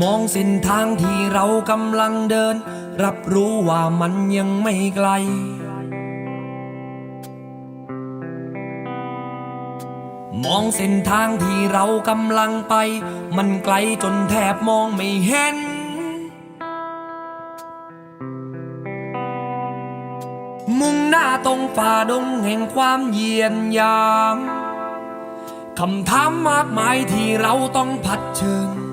มองเส้นทางที่เรากำลังเดิน รับรู้ว่ามันยังไม่ไกล มองเส้นทางที่เรากำลังไป มันไกลจนแทบมองไม่เห็น มุ่งหน้าตรงฝ่าดงแห่งความเยียนยามคำถามมากมายที่เราต้องผัดเชิญ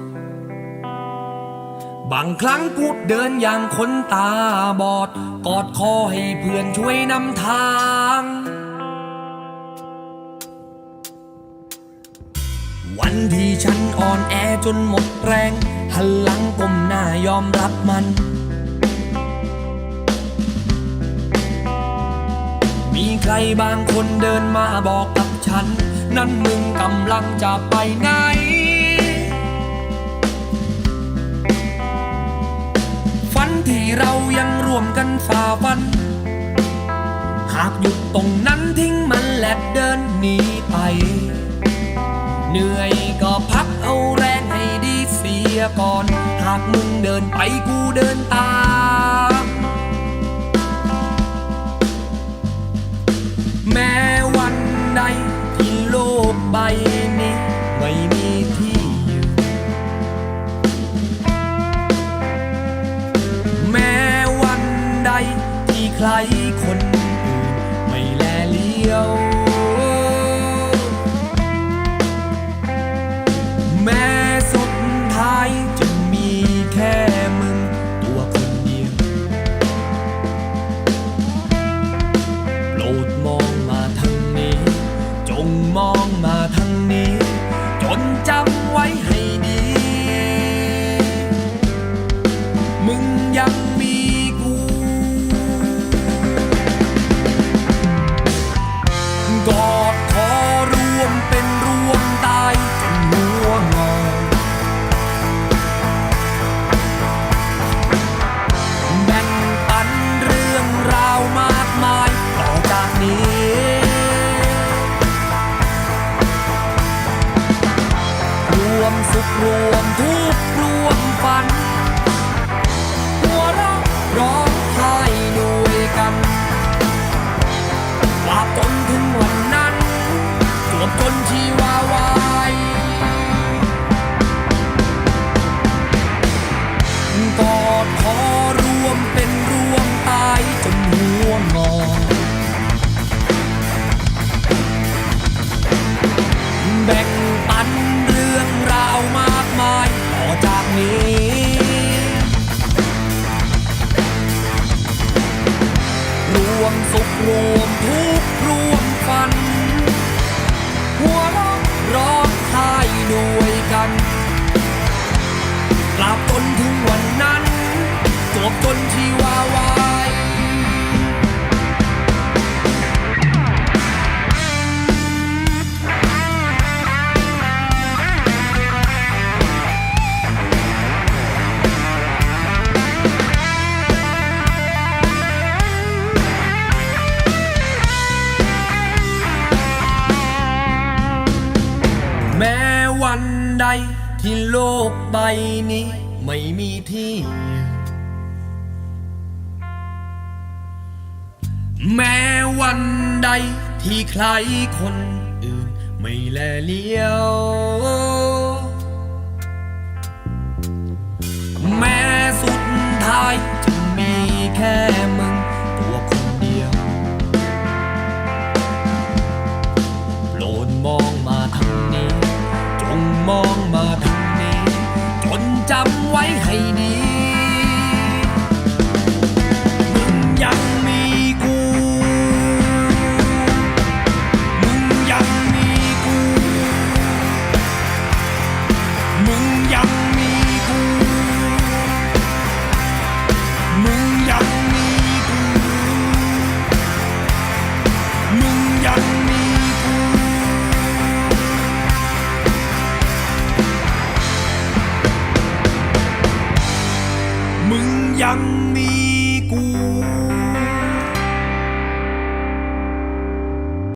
บางครั้งพูดเดินอย่างคนตาบอด กอดคอให้เพื่อนช่วยนำทาง วันที่ฉันอ่อนแอจนหมดแรง หันหลังก้มหน้ายอมรับมัน มีใครบางคนเดินมาบอกกับฉัน นั่นมึงกำลังจะไปไหน ร่วมกันฝ่าฟัน หากหยุดตรงนั้นทิ้งมันและเดินหนีไป เหนื่อยก็พักเอาแรงให้ดีเสียก่อน หากมึงเดินไปกูเดินตาม เทุกรวมทุกรวมฝัน แม้วันใดที่โลกใบนี้ ไม่มีที่ยืนแม้วันใดที่ใครคนอื่น ไม่แลเลี้ยว แม้สุดท้ายจะมีแค่ มองมาทางนี้ จนจำไว้ให้ I'm